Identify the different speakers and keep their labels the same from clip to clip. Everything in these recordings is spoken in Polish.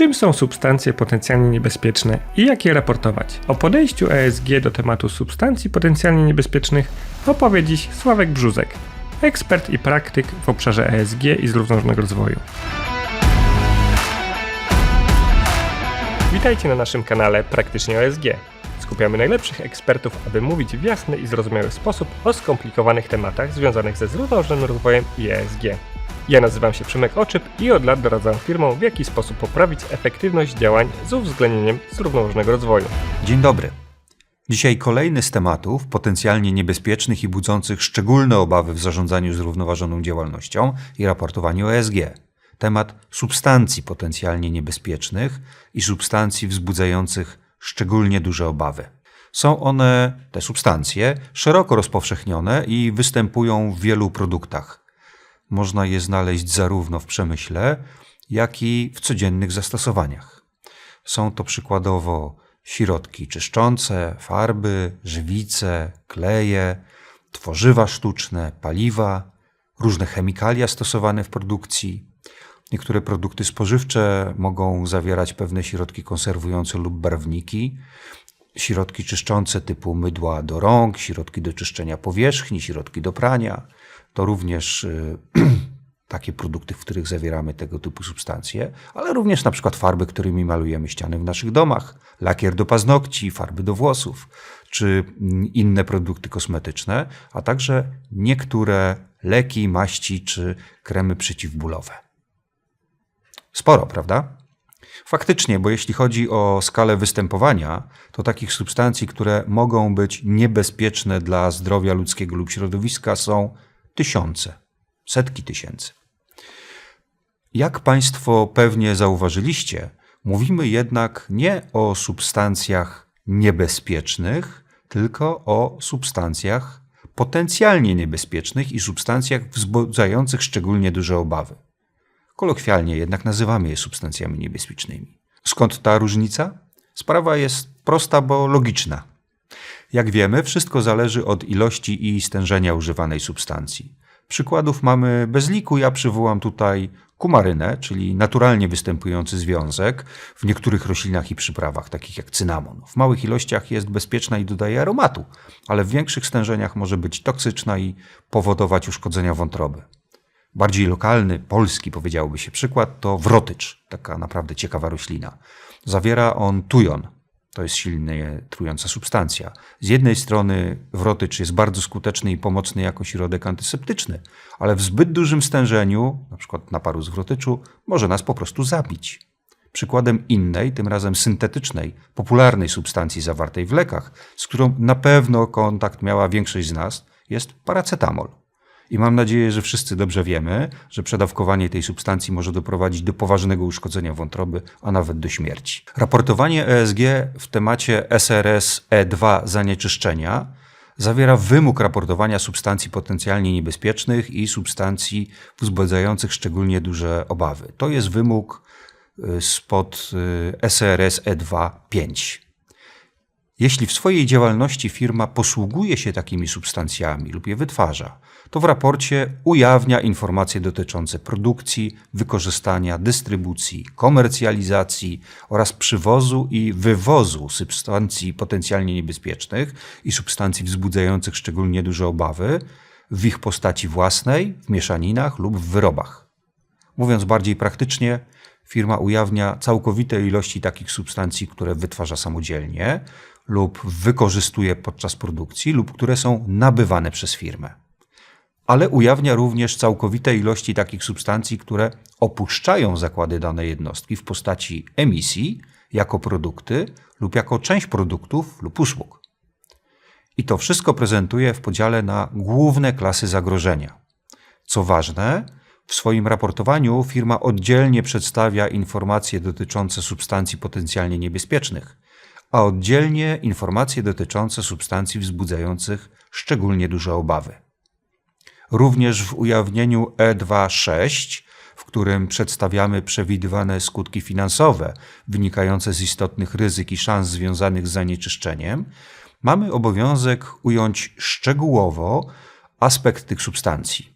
Speaker 1: Czym są substancje potencjalnie niebezpieczne i jak je raportować? O podejściu ESG do tematu substancji potencjalnie niebezpiecznych opowie dziś Sławek Brzuzek, ekspert i praktyk w obszarze ESG i zrównoważonego rozwoju. Witajcie na naszym kanale Praktycznie OSG. Skupiamy najlepszych ekspertów, aby mówić w jasny i zrozumiały sposób o skomplikowanych tematach związanych ze zrównoważonym rozwojem i ESG. Ja nazywam się Przemek Oczyp i od lat doradzam firmom, w jaki sposób poprawić efektywność działań z uwzględnieniem zrównoważonego rozwoju.
Speaker 2: Dzień dobry. Dzisiaj kolejny z tematów potencjalnie niebezpiecznych i budzących szczególne obawy w zarządzaniu zrównoważoną działalnością i raportowaniu ESG. Temat substancji potencjalnie niebezpiecznych i substancji wzbudzających szczególnie duże obawy. Są one, te substancje, szeroko rozpowszechnione i występują w wielu produktach. Można je znaleźć zarówno w przemyśle, jak i w codziennych zastosowaniach. Są to przykładowo środki czyszczące, farby, żywice, kleje, tworzywa sztuczne, paliwa, różne chemikalia stosowane w produkcji. Niektóre produkty spożywcze mogą zawierać pewne środki konserwujące lub barwniki, środki czyszczące typu mydła do rąk, środki do czyszczenia powierzchni, środki do prania. To również y, takie produkty, w których zawieramy tego typu substancje, ale również na przykład farby, którymi malujemy ściany w naszych domach, lakier do paznokci, farby do włosów, czy mm, inne produkty kosmetyczne, a także niektóre leki, maści czy kremy przeciwbólowe. Sporo, prawda? Faktycznie, bo jeśli chodzi o skalę występowania, to takich substancji, które mogą być niebezpieczne dla zdrowia ludzkiego lub środowiska, są tysiące, setki tysięcy. Jak Państwo pewnie zauważyliście, mówimy jednak nie o substancjach niebezpiecznych, tylko o substancjach potencjalnie niebezpiecznych i substancjach wzbudzających szczególnie duże obawy. Kolokwialnie jednak nazywamy je substancjami niebezpiecznymi. Skąd ta różnica? Sprawa jest prosta, bo logiczna. Jak wiemy, wszystko zależy od ilości i stężenia używanej substancji. Przykładów mamy bez liku. Ja przywołam tutaj kumarynę, czyli naturalnie występujący związek w niektórych roślinach i przyprawach, takich jak cynamon. W małych ilościach jest bezpieczna i dodaje aromatu, ale w większych stężeniach może być toksyczna i powodować uszkodzenia wątroby. Bardziej lokalny, polski powiedziałoby się przykład to wrotycz, taka naprawdę ciekawa roślina. Zawiera on tujon, to jest silnie trująca substancja. Z jednej strony wrotycz jest bardzo skuteczny i pomocny jako środek antyseptyczny, ale w zbyt dużym stężeniu, np. naparu z wrotyczu, może nas po prostu zabić. Przykładem innej, tym razem syntetycznej, popularnej substancji zawartej w lekach, z którą na pewno kontakt miała większość z nas, jest paracetamol. I mam nadzieję, że wszyscy dobrze wiemy, że przedawkowanie tej substancji może doprowadzić do poważnego uszkodzenia wątroby, a nawet do śmierci. Raportowanie ESG w temacie SRS E2 zanieczyszczenia zawiera wymóg raportowania substancji potencjalnie niebezpiecznych i substancji wzbudzających szczególnie duże obawy. To jest wymóg y, spod y, SRS E2 5. Jeśli w swojej działalności firma posługuje się takimi substancjami lub je wytwarza, to w raporcie ujawnia informacje dotyczące produkcji, wykorzystania, dystrybucji, komercjalizacji oraz przywozu i wywozu substancji potencjalnie niebezpiecznych i substancji wzbudzających szczególnie duże obawy w ich postaci własnej, w mieszaninach lub w wyrobach. Mówiąc bardziej praktycznie, firma ujawnia całkowite ilości takich substancji, które wytwarza samodzielnie lub wykorzystuje podczas produkcji, lub które są nabywane przez firmę. Ale ujawnia również całkowite ilości takich substancji, które opuszczają zakłady danej jednostki w postaci emisji jako produkty lub jako część produktów lub usług. I to wszystko prezentuje w podziale na główne klasy zagrożenia. Co ważne, w swoim raportowaniu firma oddzielnie przedstawia informacje dotyczące substancji potencjalnie niebezpiecznych, a oddzielnie informacje dotyczące substancji wzbudzających szczególnie duże obawy. Również w ujawnieniu E26, w którym przedstawiamy przewidywane skutki finansowe wynikające z istotnych ryzyk i szans związanych z zanieczyszczeniem, mamy obowiązek ująć szczegółowo aspekt tych substancji.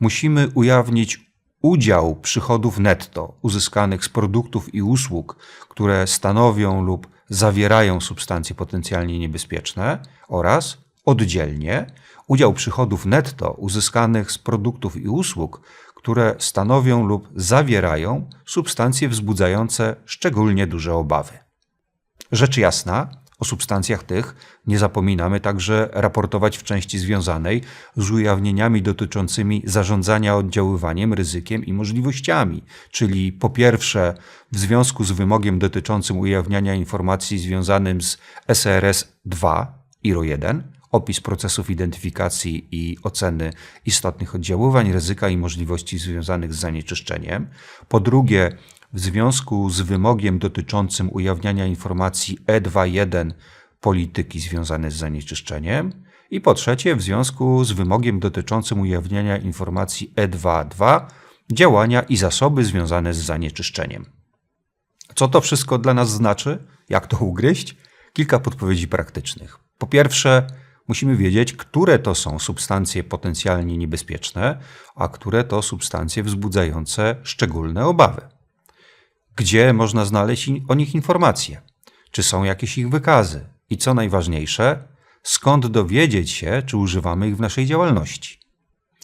Speaker 2: Musimy ujawnić udział przychodów netto uzyskanych z produktów i usług, które stanowią lub zawierają substancje potencjalnie niebezpieczne oraz oddzielnie udział przychodów netto uzyskanych z produktów i usług, które stanowią lub zawierają substancje wzbudzające szczególnie duże obawy. Rzecz jasna, o substancjach tych nie zapominamy także raportować w części związanej z ujawnieniami dotyczącymi zarządzania oddziaływaniem, ryzykiem i możliwościami, czyli po pierwsze w związku z wymogiem dotyczącym ujawniania informacji związanym z SRS 2 IRO 1, opis procesów identyfikacji i oceny istotnych oddziaływań, ryzyka i możliwości związanych z zanieczyszczeniem. Po drugie, w związku z wymogiem dotyczącym ujawniania informacji E21 polityki związane z zanieczyszczeniem. I po trzecie, w związku z wymogiem dotyczącym ujawniania informacji E22 działania i zasoby związane z zanieczyszczeniem. Co to wszystko dla nas znaczy? Jak to ugryźć? Kilka podpowiedzi praktycznych. Po pierwsze, musimy wiedzieć, które to są substancje potencjalnie niebezpieczne, a które to substancje wzbudzające szczególne obawy. Gdzie można znaleźć o nich informacje? Czy są jakieś ich wykazy? I co najważniejsze, skąd dowiedzieć się, czy używamy ich w naszej działalności?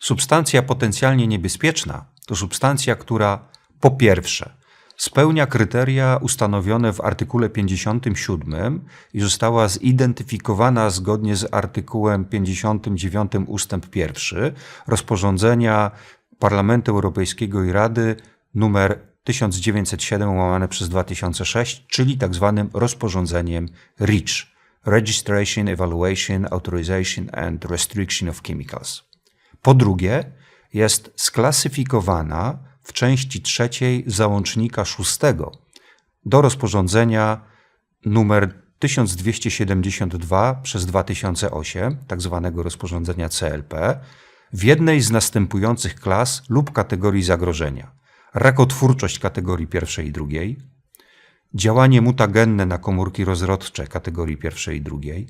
Speaker 2: Substancja potencjalnie niebezpieczna to substancja, która po pierwsze spełnia kryteria ustanowione w artykule 57 i została zidentyfikowana zgodnie z artykułem 59 ustęp 1 rozporządzenia Parlamentu Europejskiego i Rady numer 1907 łamane przez 2006, czyli tak zwanym rozporządzeniem REACH Registration, Evaluation, Authorization and Restriction of Chemicals. Po drugie, jest sklasyfikowana w części trzeciej załącznika szóstego do rozporządzenia numer 1272 przez 2008, tak zwanego rozporządzenia CLP, w jednej z następujących klas lub kategorii zagrożenia: rakotwórczość kategorii pierwszej i drugiej, działanie mutagenne na komórki rozrodcze kategorii pierwszej i drugiej,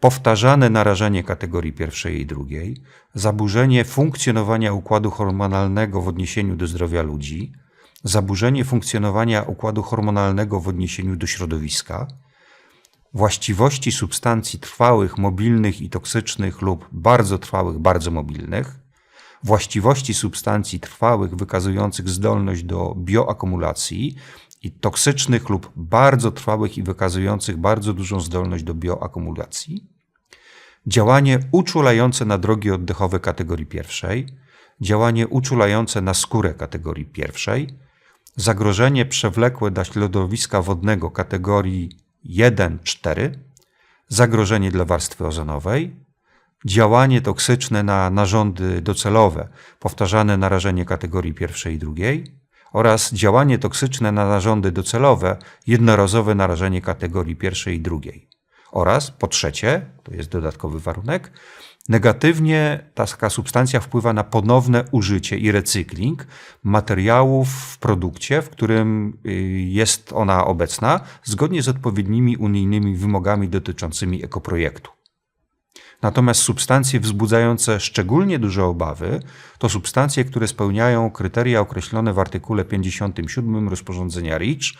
Speaker 2: powtarzane narażenie kategorii pierwszej i drugiej, zaburzenie funkcjonowania układu hormonalnego w odniesieniu do zdrowia ludzi, zaburzenie funkcjonowania układu hormonalnego w odniesieniu do środowiska, właściwości substancji trwałych, mobilnych i toksycznych lub bardzo trwałych, bardzo mobilnych, właściwości substancji trwałych wykazujących zdolność do bioakumulacji i toksycznych lub bardzo trwałych i wykazujących bardzo dużą zdolność do bioakumulacji, działanie uczulające na drogi oddechowe kategorii pierwszej, działanie uczulające na skórę kategorii pierwszej, zagrożenie przewlekłe dla środowiska wodnego kategorii 1-4, zagrożenie dla warstwy ozonowej, działanie toksyczne na narządy docelowe, powtarzane narażenie kategorii pierwszej i drugiej oraz działanie toksyczne na narządy docelowe, jednorazowe narażenie kategorii pierwszej i drugiej. Oraz po trzecie, to jest dodatkowy warunek, negatywnie taka substancja wpływa na ponowne użycie i recykling materiałów w produkcie, w którym y, jest ona obecna, zgodnie z odpowiednimi unijnymi wymogami dotyczącymi ekoprojektu. Natomiast substancje wzbudzające szczególnie duże obawy to substancje, które spełniają kryteria określone w artykule 57 rozporządzenia REACH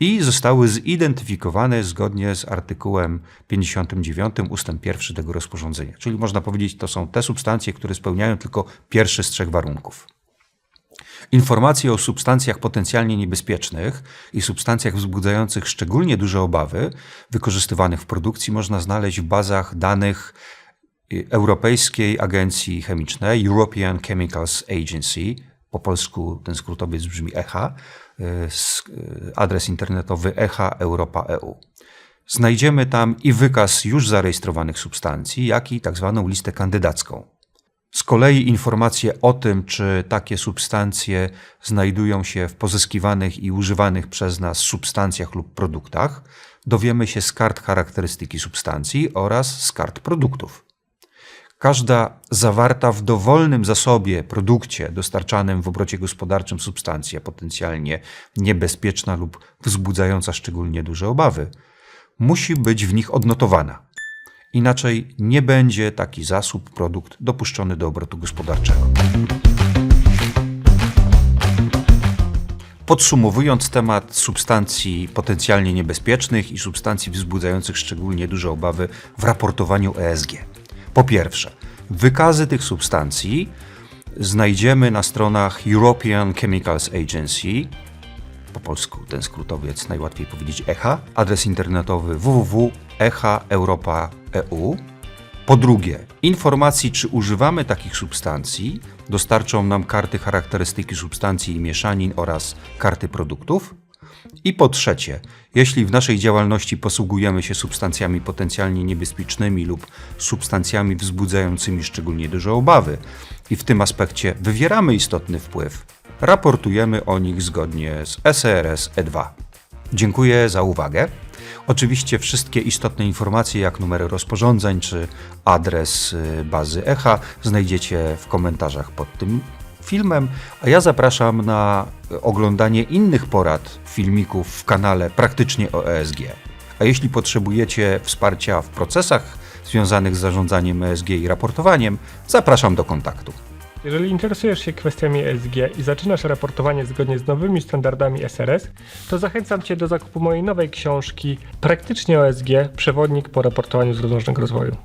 Speaker 2: i zostały zidentyfikowane zgodnie z artykułem 59 ustęp 1 tego rozporządzenia. Czyli można powiedzieć, to są te substancje, które spełniają tylko pierwszy z trzech warunków. Informacje o substancjach potencjalnie niebezpiecznych i substancjach wzbudzających szczególnie duże obawy wykorzystywanych w produkcji można znaleźć w bazach danych y, Europejskiej Agencji Chemicznej European Chemicals Agency. Po polsku ten skrótowiec brzmi ECHA. y, y, Adres internetowy echa.europa.eu. Znajdziemy tam i wykaz już zarejestrowanych substancji, jak i tak zwaną listę kandydacką. Z kolei informacje o tym, czy takie substancje znajdują się w pozyskiwanych i używanych przez nas substancjach lub produktach, dowiemy się z kart charakterystyki substancji oraz z kart produktów. Każda zawarta w dowolnym zasobie produkcie dostarczanym w obrocie gospodarczym substancja potencjalnie niebezpieczna lub wzbudzająca szczególnie duże obawy musi być w nich odnotowana. Inaczej nie będzie taki zasób, produkt dopuszczony do obrotu gospodarczego. Podsumowując temat substancji potencjalnie niebezpiecznych i substancji wzbudzających szczególnie duże obawy w raportowaniu ESG. Po pierwsze, wykazy tych substancji znajdziemy na stronach European Chemicals Agency, po polsku ten skrótowiec najłatwiej powiedzieć ECHA, adres internetowy www.echaeuropa.eu. Po drugie, informacji, czy używamy takich substancji, dostarczą nam karty charakterystyki substancji i mieszanin oraz karty produktów. I po trzecie, jeśli w naszej działalności posługujemy się substancjami potencjalnie niebezpiecznymi lub substancjami wzbudzającymi szczególnie duże obawy i w tym aspekcie wywieramy istotny wpływ, raportujemy o nich zgodnie z SRS E2. Dziękuję za uwagę. Oczywiście wszystkie istotne informacje, jak numery rozporządzeń czy adres y, bazy ECHA, znajdziecie w komentarzach pod tym filmem, a ja zapraszam na oglądanie innych porad, filmików w kanale Praktycznie o ESG. A jeśli potrzebujecie wsparcia w procesach związanych z zarządzaniem ESG i raportowaniem, zapraszam do kontaktu.
Speaker 1: Jeżeli interesujesz się kwestiami ESG i zaczynasz raportowanie zgodnie z nowymi standardami SRS, to zachęcam Cię do zakupu mojej nowej książki Praktycznie o ESG Przewodnik po raportowaniu zrównoważonego rozwoju.